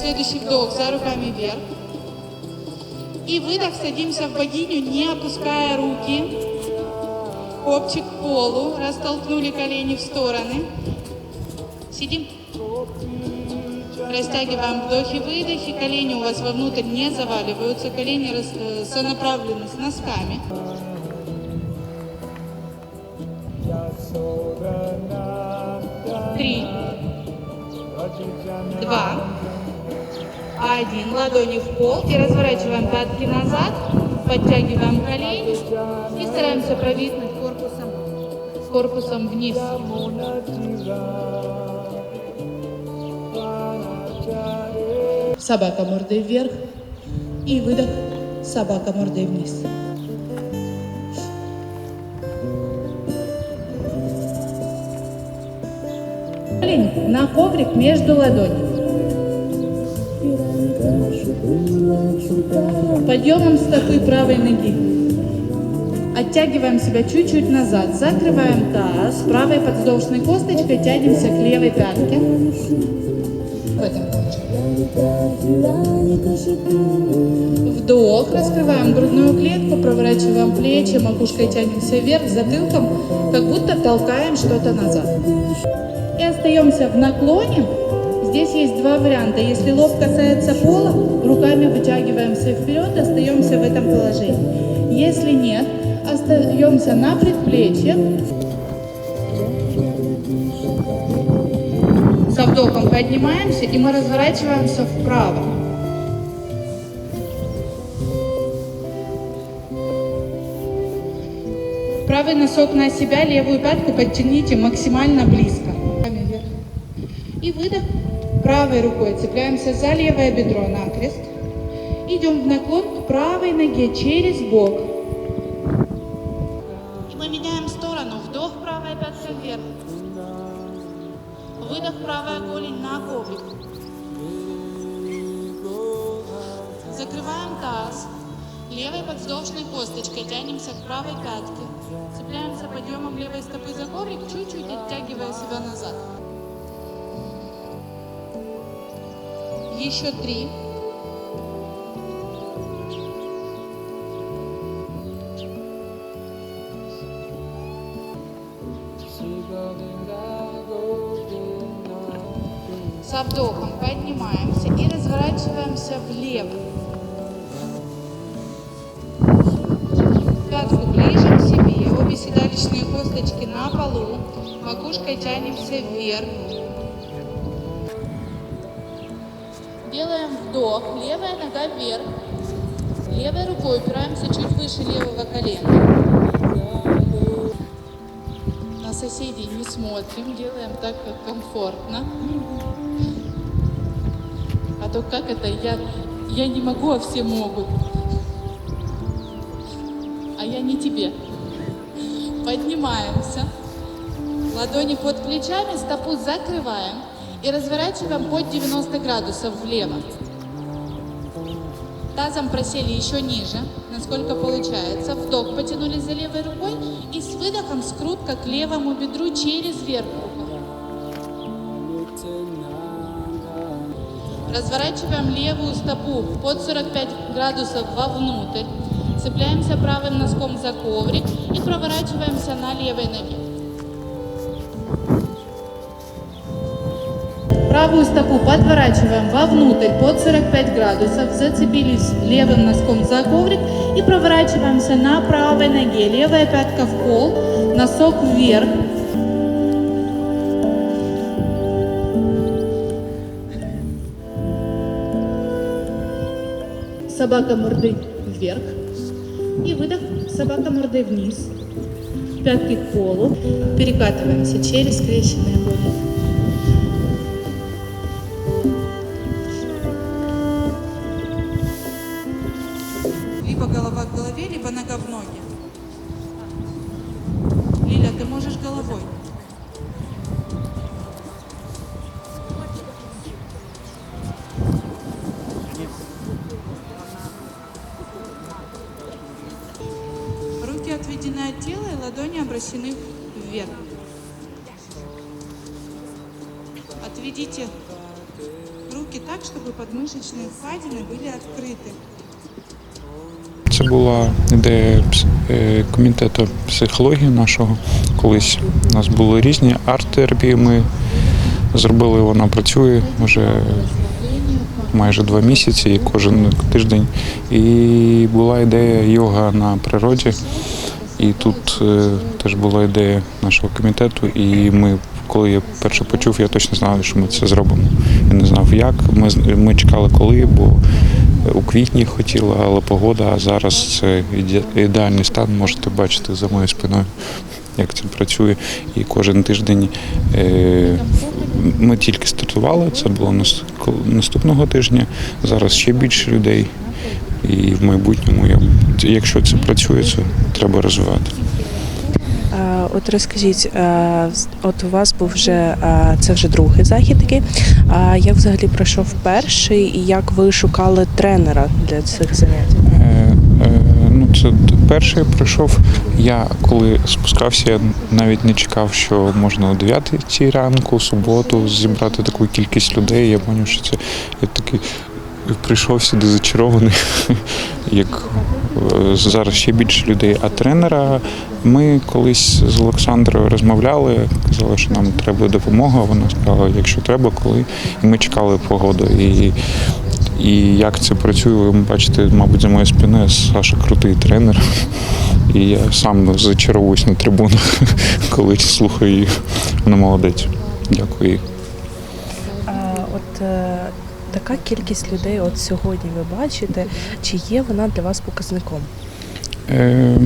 Следующий вдох за руками вверх. И выдох, садимся в богиню, не опуская руки. Копчик к полу, растолкнули колени в стороны. Сидим. Растягиваем вдохи-выдохи, колени у вас вовнутрь не заваливаются, колени э, сонаправлены с носками. Три, два, один. Ладони в пол и разворачиваем пятки назад, подтягиваем колени и стараемся провиснуть корпусом, корпусом вниз. Собака мордой вверх. И выдох. Собака мордой вниз. Колени на коврик между ладонями. Подъемом стопы правой ноги. Оттягиваем себя чуть-чуть назад. Закрываем таз. Правой подвздошной косточкой тянемся к левой пятке. Вдох, раскрываем грудную клетку, проворачиваем плечи, макушкой тянемся вверх, затылком, как будто толкаем что-то назад. И остаемся в наклоне. Здесь есть два варианта. Если лоб касается пола, руками вытягиваемся вперед, остаемся в этом положении. Если нет, остаемся на предплечье, Со вдохом поднимаемся и мы разворачиваемся вправо. Правый носок на себя, левую пятку подтяните максимально близко. И выдох. Правой рукой цепляемся за левое бедро накрест. Идем в наклон к правой ноге через бок. И мы меняем сторону. Вдох, правая пятка вверх. Выдох, правая голень на коврик. Закрываем таз. Левой подвздошной косточкой тянемся к правой пятке. Цепляемся подъемом левой стопы за коврик, чуть-чуть оттягивая себя назад. Еще три. Со вдохом поднимаемся и разворачиваемся влево. Пятку ближе к себе, обе седалищные косточки на полу, макушкой тянемся вверх. Делаем вдох, левая нога вверх. Левой рукой упираемся чуть выше левого колена. На соседей не смотрим, делаем так, как комфортно. А то как это, я, я не могу, а все могут. А я не тебе. Поднимаемся. Ладони под плечами, стопу закрываем и разворачиваем под 90 градусов влево. Тазом просели еще ниже, насколько получается. Вдох потянули за левой рукой и с выдохом скрутка к левому бедру через верх. Разворачиваем левую стопу под 45 градусов вовнутрь. Цепляемся правым носком за коврик и проворачиваемся на левой ноге. Правую стопу подворачиваем вовнутрь под 45 градусов, зацепились левым носком за коврик и проворачиваемся на правой ноге. Левая пятка в пол, носок вверх. Собака мордой вверх. И выдох, собака мордой вниз. Пятки к полу. Перекатываемся через скрещенные ноги. Руки отведены от тела и ладони обращены вверх. Отведите руки руки так, чтобы подмышечные впадины были открыты. Це була ідея пс- е, комітету психології нашого. Колись у нас були різні арт-терапії. Ми зробили, вона працює вже майже два місяці, і кожен тиждень. І була ідея йога на природі. І тут е, теж була ідея нашого комітету. І ми, коли я перше почув, я точно знав, що ми це зробимо. Я не знав як. Ми, ми чекали коли, бо у квітні хотіла, але погода, а зараз це ідеальний стан. Можете бачити за моєю спиною, як це працює. І кожен тиждень е, ми тільки стартували. Це було наступного тижня. Зараз ще більше людей. І в майбутньому, я, якщо це працює, це треба розвивати. От розкажіть, от у вас був вже це вже другий захід такий. А як взагалі пройшов перший і як ви шукали тренера для цих занять? Е, е, Ну, це перший прийшов. Я коли спускався, я навіть не чекав, що можна о 9 ранку, суботу, зібрати таку кількість людей. Я зрозумів, що це я такий прийшов сюди зачарований, як е, зараз ще більше людей. А тренера ми колись з Олександрою розмовляли, казали, що нам треба допомога. Вона сказала, якщо треба, коли. І ми чекали погоду. І і як це працює, ви бачите, мабуть, за моєю спиною Саша крутий тренер. І я сам зачаровуюсь на трибунах, коли слухаю її. Вона молодець. Дякую їй. От е, така кількість людей, от сьогодні ви бачите, чи є вона для вас показником? Е,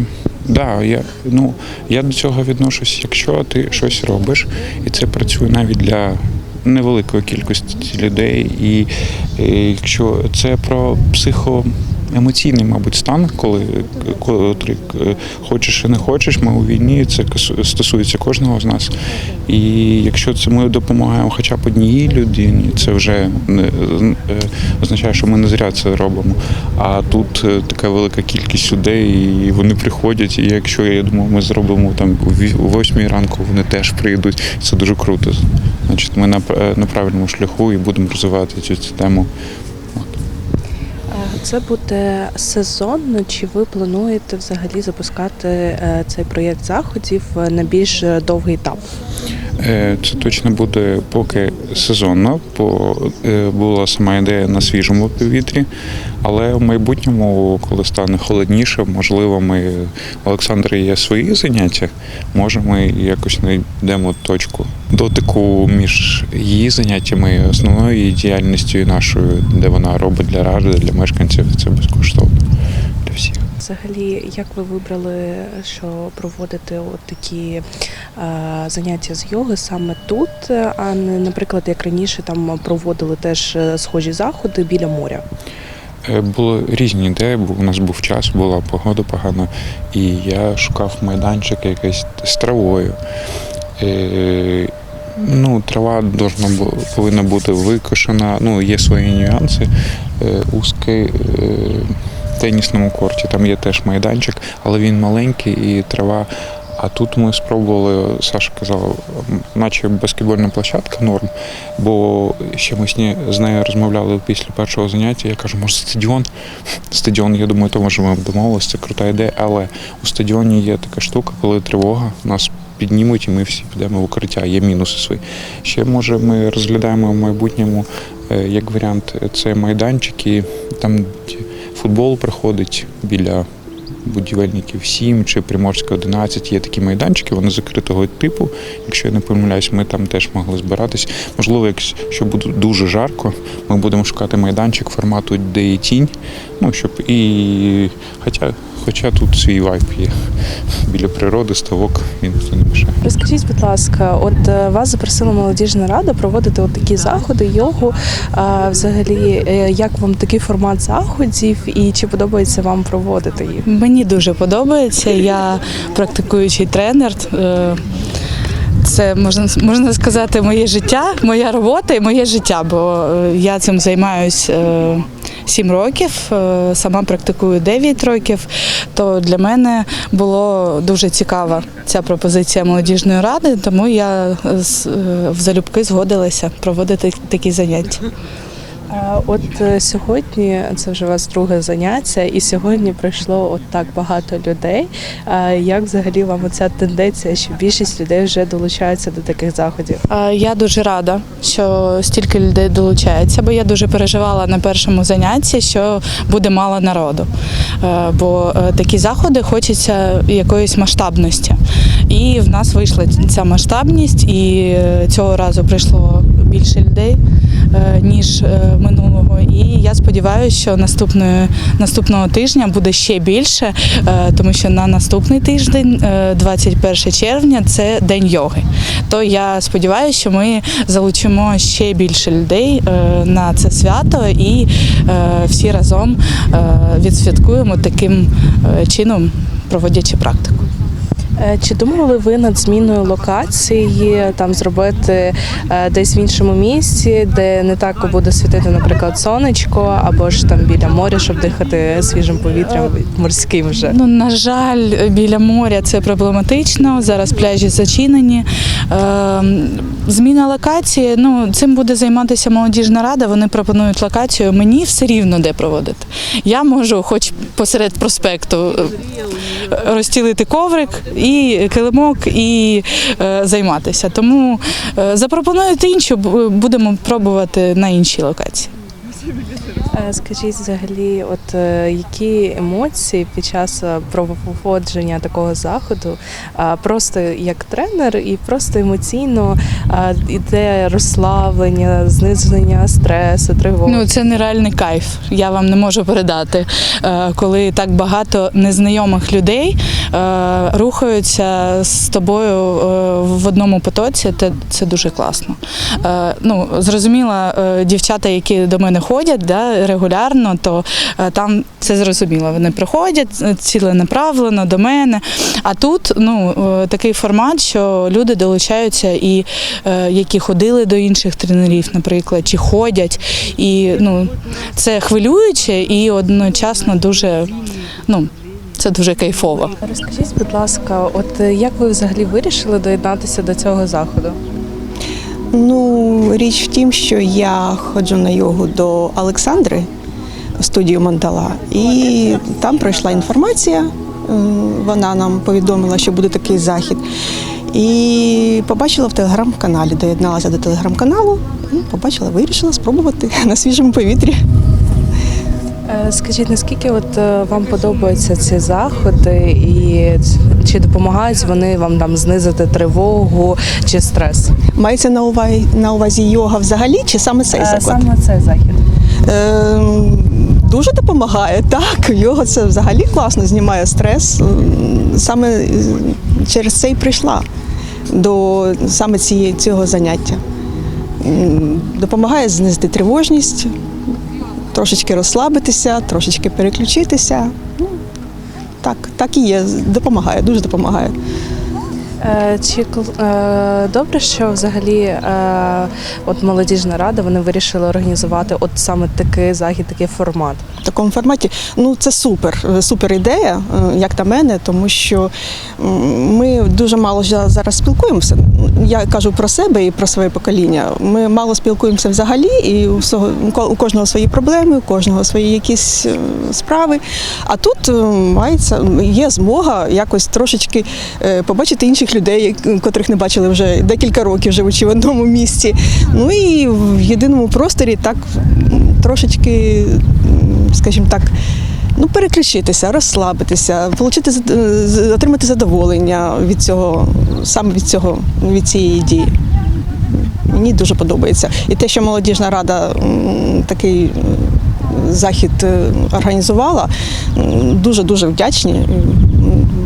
да, я, ну, я до цього відношусь, якщо ти щось робиш, і це працює навіть для невеликої кількості людей, і е, якщо це про психоемоційний, мабуть, стан, коли, коли е, хочеш і не хочеш, ми у війні, це стосується кожного з нас. І якщо це ми допомагаємо хоча б одній людині, це вже не е, означає, що ми не зря це робимо. А тут е, така велика кількість людей, і вони приходять. І якщо я думаю, ми зробимо там у восьмій ранку, вони теж прийдуть. Це дуже круто. Значить, ми на, пр- на правильному шляху і будемо розвивати цю, тему. Це буде сезонно, чи ви плануєте взагалі запускати е, цей проєкт заходів е, на більш е, довгий етап? Е, Це точно буде поки сезонно, бо е, була сама ідея на свіжому повітрі. Але в майбутньому, коли стане холодніше, можливо, ми у Олександра є свої заняття. Може, ми якось знайдемо точку дотику між її заняттями, і основною діяльністю нашою, де вона робить для ради, для мешканців. Це безкоштовно всіх. Взагалі, як ви вибрали, що проводити от такі е, заняття з йоги саме тут, а не, наприклад, як раніше там проводили теж е, схожі заходи біля моря? Е, Були різні ідеї, бо у нас був час, була погода погана, і я шукав майданчик якийсь з травою. Е, Ну, трава должна повинна бути викошена. Ну, є свої нюанси. Е, Узкий тенісному корті, там є теж майданчик, але він маленький і трава. А тут ми спробували, Саша казала, наче баскетбольна площадка норм, бо ще ми з нею- розмовляли після першого заняття. Я кажу, може стадіон? Стадіон, я думаю, то може ми домовилися, це крута ідея, але у стадіоні є така штука, коли тривога, нас піднімуть і ми всі підемо в укриття, є мінуси свої. Ще може ми розглядаємо в майбутньому е, як варіант е, це майданчики, там футбол проходить біля будівельників 7 чи Приморська 11 є такі майданчики, вони закритого типу. Якщо я не помиляюсь, ми там теж могли збиратись. Можливо, якщо буде дуже жарко, ми будемо шукати майданчик формату, де є тінь. Ну, щоб і. Хоча, хоча тут свій вайб є. Біля природи, ставок, він не мішає. Розкажіть, будь ласка, от е, вас запросила молодіжна рада проводити от такі заходи, йогу. А, взагалі, е, як вам такий формат заходів і чи подобається вам проводити їх? Мені дуже подобається. Я практикуючий тренер. Е, Це можна можна сказати моє життя, моя робота і моє життя, бо я цим займаюся 7 років, е, сама практикую 9 років. То для мене було дуже цікава ця пропозиція молодіжної ради, тому я з- е, в залюбки згодилася проводити такі заняття. От е, сьогодні це вже у вас друге заняття, і сьогодні прийшло от так багато людей. Як взагалі вам оця тенденція, що більшість людей вже долучаються до таких заходів? Я дуже рада, що стільки людей долучається, бо я дуже переживала на першому занятті, що буде мало народу. Е, Бо е, такі заходи хочеться якоїсь масштабності. І в нас вийшла ця масштабність, і е, цього разу прийшло більше людей. е, Ніж е, минулого, і я сподіваюся, що наступної наступного тижня буде ще більше, тому що на наступний тиждень, е, 21 червня, це день йоги. То я сподіваюся, що ми залучимо ще більше людей на це свято і всі разом відсвяткуємо таким чином, проводячи практику. Е, Чи думали ви над зміною локації, там зробити е, десь в іншому місці, де не так буде світити, наприклад, сонечко, або ж там біля моря, щоб дихати свіжим повітрям морським вже? Ну, на жаль, біля моря це проблематично. Зараз пляжі зачинені. Е, зміна локації. Ну, цим буде займатися молодіжна рада. Вони пропонують локацію. Мені все рівно де проводити. Я можу, хоч посеред проспекту, е, розстілити коврик і килимок і е, займатися. Тому запропонуєте запропонують іншу, будемо пробувати на іншій локації. Скажіть взагалі, от е, які емоції під час е, проводження такого заходу, просто як тренер, і просто емоційно іде розслаблення, зниження стресу, тривоги? Ну, це нереальний кайф. Я вам не можу передати. Е, Коли так багато незнайомих людей рухаються з тобою в одному потоці, це, дуже класно. Ну, зрозуміло, дівчата, які до мене ходять да, регулярно, то е, там це зрозуміло. Вони приходять е, ціленаправлено до мене. А тут ну, е, такий формат, що люди долучаються і е, які ходили до інших тренерів, наприклад, чи ходять. І ну, це хвилююче і одночасно дуже, ну, це дуже кайфово. Розкажіть, будь ласка, от як ви взагалі вирішили доєднатися до цього заходу? Ну, річ в тім, що я ходжу на йогу до Олександри студію Мандала, і там пройшла інформація. Вона нам повідомила, що буде такий захід. І побачила в телеграм-каналі, доєдналася до телеграм-каналу, і побачила, вирішила спробувати на свіжому повітрі. Е, Скажіть, наскільки от е, вам подобаються ці заходи, і чи допомагають вони вам там знизити тривогу чи стрес? Мається на увазі, на увазі йога взагалі, чи саме цей Е, заклад? Саме цей захід. Е, Дуже допомагає, так. Йога це взагалі класно знімає стрес. Саме е, через це і прийшла до саме цієї, цього заняття. Допомагає знизити тривожність, трошечки розслабитися, трошечки переключитися. Ну, Так, так і є. Допомагає, дуже допомагає. Е, Чи е, добре, що взагалі е, от молодіжна рада вони вирішили організувати от саме такий захід, такий формат? в такому форматі. Ну це супер, супер ідея, як на мене, тому що ми дуже мало зараз спілкуємося. Я кажу про себе і про своє покоління. Ми мало спілкуємося взагалі, і у кожного свої проблеми, у кожного свої якісь справи. А тут мається є змога якось трошечки побачити інших людей, котрих не бачили вже декілька років, живучи в одному місці. Ну і в єдиному просторі так трошечки, скажімо так. Ну, переключитися, розслабитися, отримати, отримати задоволення від цього, саме від цього, від цієї дії. Мені дуже подобається. І те, що молодіжна рада такий захід е, організувала, дуже-дуже вдячні.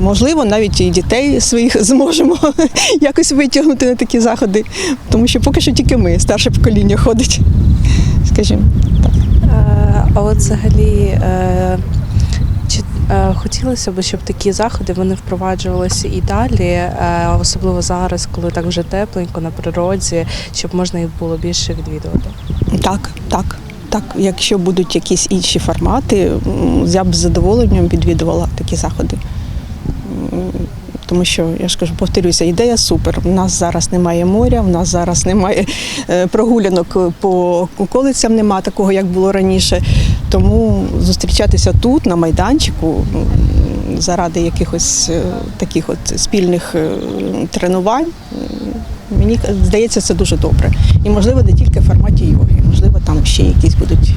Можливо, навіть і дітей своїх зможемо якось витягнути на такі заходи, тому що поки що тільки ми, старше покоління ходить, скажімо. так. Е, А от взагалі, е, чи е, хотілося б, щоб такі заходи вони впроваджувалися і далі, особливо зараз, коли так вже тепленько на природі, щоб можна їх було більше відвідувати? Так, так. Так, якщо будуть якісь інші формати, я б з задоволенням відвідувала такі заходи. Тому що я ж кажу, повторюся, ідея супер. У нас зараз немає моря, в нас зараз немає е, прогулянок по околицям, нема такого, як було раніше. Тому зустрічатися тут, на майданчику, заради якихось е, таких от спільних е, тренувань. Мені здається, це дуже добре. І можливо не тільки в форматі йоги, можливо, там ще якісь будуть